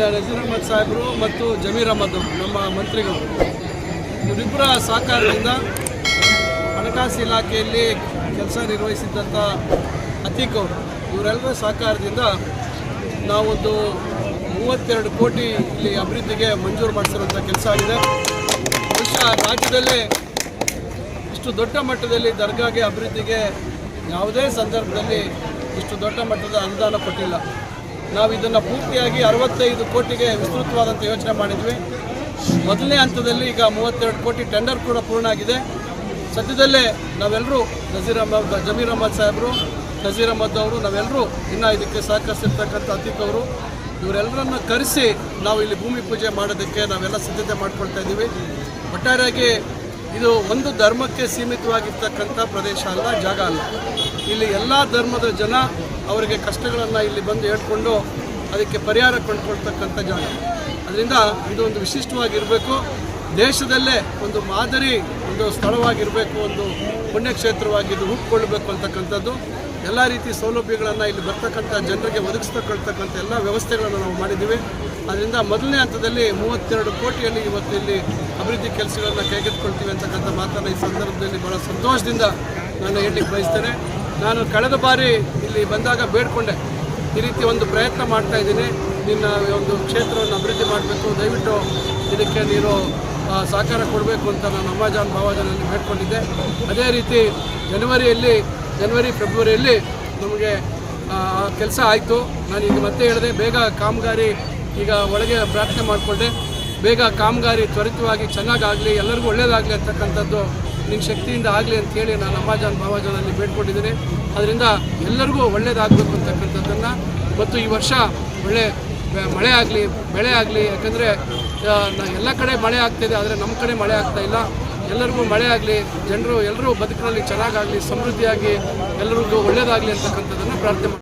ಮಾನ್ಯ ನಜೀರ್ ಅಹಮದ್ ಸಾಹೇಬರು ಮತ್ತು ಜಮೀರ್ ಅಹಮದ್ ನಮ್ಮ ಮಂತ್ರಿಗಳು. ಇವರಿಬ್ಬರ ಸಹಕಾರದಿಂದ ಹಣಕಾಸು ಇಲಾಖೆಯಲ್ಲಿ ಕೆಲಸ ನಿರ್ವಹಿಸಿದ್ದಂಥ ಅತೀಕ್ ಅವರು, ಇವರೆಲ್ಲರ ಸಹಕಾರದಿಂದ ನಾವೊಂದು ಮೂವತ್ತೆರಡು ಕೋಟಿ ಇಲ್ಲಿ ಅಭಿವೃದ್ಧಿಗೆ ಮಂಜೂರು ಮಾಡಿಸಿರುವಂಥ ಕೆಲಸ ಆಗಿದೆ. ಬಹುಶಃ ರಾಜ್ಯದಲ್ಲೇ ಇಷ್ಟು ದೊಡ್ಡ ಮಟ್ಟದಲ್ಲಿ ದರ್ಗಾಗೆ ಅಭಿವೃದ್ಧಿಗೆ ಯಾವುದೇ ಸಂದರ್ಭದಲ್ಲಿ ಇಷ್ಟು ದೊಡ್ಡ ಮಟ್ಟದ ಅನುದಾನ ಕೊಟ್ಟಿಲ್ಲ. ನಾವು ಇದನ್ನು ಪೂರ್ತಿಯಾಗಿ ಅರವತ್ತೈದು ಕೋಟಿಗೆ ವಿಸ್ತೃತವಾದಂಥ ಯೋಚನೆ ಮಾಡಿದ್ವಿ. ಮೊದಲನೇ ಹಂತದಲ್ಲಿ ಈಗ ಮೂವತ್ತೆರಡು ಕೋಟಿ ಟೆಂಡರ್ ಕೂಡ ಪೂರ್ಣ ಆಗಿದೆ. ಸದ್ಯದಲ್ಲೇ ನಾವೆಲ್ಲರೂ ನಜೀರ್ ಅಹಮದ್ ಜಮೀರ್ ಅಹಮದ್ ಸಾಹೇಬರು, ನಜೀರ್ ಅಹಮದ್ ಅವರು ನಾವೆಲ್ಲರೂ ಇನ್ನೂ ಇದಕ್ಕೆ ಸಹಕರಿಸಿರ್ತಕ್ಕಂಥ ಅತೀಕ್ ಅವರು, ಇವರೆಲ್ಲರನ್ನ ಕರೆಸಿ ನಾವು ಇಲ್ಲಿ ಭೂಮಿ ಪೂಜೆ ಮಾಡೋದಕ್ಕೆ ನಾವೆಲ್ಲ ಸಿದ್ಧತೆ ಮಾಡ್ಕೊಳ್ತಾ ಇದ್ದೀವಿ. ಒಟ್ಟಾರೆಯಾಗಿ ಇದು ಒಂದು ಧರ್ಮಕ್ಕೆ ಸೀಮಿತವಾಗಿರ್ತಕ್ಕಂಥ ಪ್ರದೇಶ ಅಲ್ಲ, ಜಾಗ ಅಲ್ಲ. ಇಲ್ಲಿ ಎಲ್ಲ ಧರ್ಮದ ಜನ ಅವರಿಗೆ ಕಷ್ಟಗಳನ್ನು ಇಲ್ಲಿ ಬಂದು ಹೇಳ್ಕೊಂಡು ಅದಕ್ಕೆ ಪರಿಹಾರ ಕಂಡುಕೊಳ್ತಕ್ಕಂಥ ಜಾಗ. ಅದರಿಂದ ಇದು ಒಂದು ವಿಶಿಷ್ಟವಾಗಿರಬೇಕು. ದೇಶದಲ್ಲೇ ಒಂದು ಮಾದರಿ, ಒಂದು ಸ್ಥಳವಾಗಿರಬೇಕು, ಒಂದು ಪುಣ್ಯಕ್ಷೇತ್ರವಾಗಿ ಇದು ರೂಪುಗೊಳ್ಳಬೇಕು ಅಂತಕ್ಕಂಥದ್ದು. ಎಲ್ಲ ರೀತಿ ಸೌಲಭ್ಯಗಳನ್ನು ಇಲ್ಲಿ ಬರ್ತಕ್ಕಂಥ ಜನರಿಗೆ ಒದಗಿಸ್ತಕ್ಕಂಥಕ್ಕಂಥ ಎಲ್ಲ ವ್ಯವಸ್ಥೆಗಳನ್ನು ನಾವು ಮಾಡಿದ್ದೀವಿ. ಅದರಿಂದ ಮೊದಲನೇ ಹಂತದಲ್ಲಿ ಮೂವತ್ತೆರಡು ಕೋಟಿಯಲ್ಲಿ ಇವತ್ತು ಇಲ್ಲಿ ಅಭಿವೃದ್ಧಿ ಕೆಲಸಗಳನ್ನು ಕೈಗೆತ್ತಿಕೊಳ್ತೀವಿ ಅಂತಕ್ಕಂಥ ಮಾತನ್ನು ಈ ಸಂದರ್ಭದಲ್ಲಿ ಭಾಳ ಸಂತೋಷದಿಂದ ನಾನು ಹೇಳಲಿಕ್ಕೆ ಬಯಸ್ತೇನೆ. ನಾನು ಕಳೆದ ಬಾರಿ ಇಲ್ಲಿ ಬಂದಾಗ ಬೇಡಿಕೊಂಡೆ. ಈ ರೀತಿ ಒಂದು ಪ್ರಯತ್ನ ಮಾಡ್ತಾ ಇದ್ದೀನಿ. ನಿನ್ನ ಒಂದು ಕ್ಷೇತ್ರವನ್ನು ಅಭಿವೃದ್ಧಿ ಮಾಡಬೇಕು. ದಯವಿಟ್ಟು ಇದಕ್ಕೆ ನೀನು ಸಹಕಾರ ಕೊಡಬೇಕು ಅಂತ ನಾನು ಅಮ್ಮಾಜಾನ್ ಭಾವಜಾನಲ್ಲಿ ಬೇಡ್ಕೊಂಡಿದ್ದೆ. ಅದೇ ರೀತಿ ಜನವರಿಯಲ್ಲಿ, ಜನವರಿ, ಫೆಬ್ರವರಿಯಲ್ಲಿ ನಮಗೆ ಕೆಲಸ ಆಯಿತು. ನಾನು ಈಗ ಮತ್ತೆ ಹೇಳಿದೆ, ಬೇಗ ಕಾಮಗಾರಿ ಈಗ ಒಳಗೆ ಪ್ರಾರ್ಥನೆ ಮಾಡಿಕೊಂಡೆ. ಬೇಗ ಕಾಮಗಾರಿ ತ್ವರಿತವಾಗಿ ಚೆನ್ನಾಗಾಗಲಿ, ಎಲ್ಲರಿಗೂ ಒಳ್ಳೆಯದಾಗಲಿ ಅಂತಕ್ಕಂಥದ್ದು ನಿನ್ನ ಶಕ್ತಿಯಿಂದ ಆಗಲಿ ಅಂತೇಳಿ ನಾನು ಅಮ್ಮಾಜಾನ್ ಅಲ್ಲಿ ಬೇಡ್ಕೊಂಡಿದ್ದೀನಿ. ಅದರಿಂದ ಎಲ್ಲರಿಗೂ ಒಳ್ಳೆಯದಾಗಬೇಕು ಅಂತಕ್ಕಂಥದ್ದನ್ನು. ಮತ್ತು ಈ ವರ್ಷ ಒಳ್ಳೆ ಮಳೆ ಆಗಲಿ, ಬೆಳೆ ಆಗಲಿ, ಯಾಕಂದರೆ ಎಲ್ಲ ಕಡೆ ಮಳೆ ಆಗ್ತಾಯಿದೆ ಆದರೆ ನಮ್ಮ ಕಡೆ ಮಳೆ ಆಗ್ತಾ ಇಲ್ಲ. ಎಲ್ಲರಿಗೂ ಮಳೆ ಆಗಲಿ, ಜನರು ಎಲ್ಲರೂ ಬದುಕಿನಲ್ಲಿ ಚೆನ್ನಾಗಾಗಲಿ, ಸಮೃದ್ಧಿಯಾಗಿ ಎಲ್ಲರಿಗೂ ಒಳ್ಳೆಯದಾಗಲಿ ಅಂತಕ್ಕಂಥದ್ದನ್ನು ಪ್ರಾರ್ಥನೆ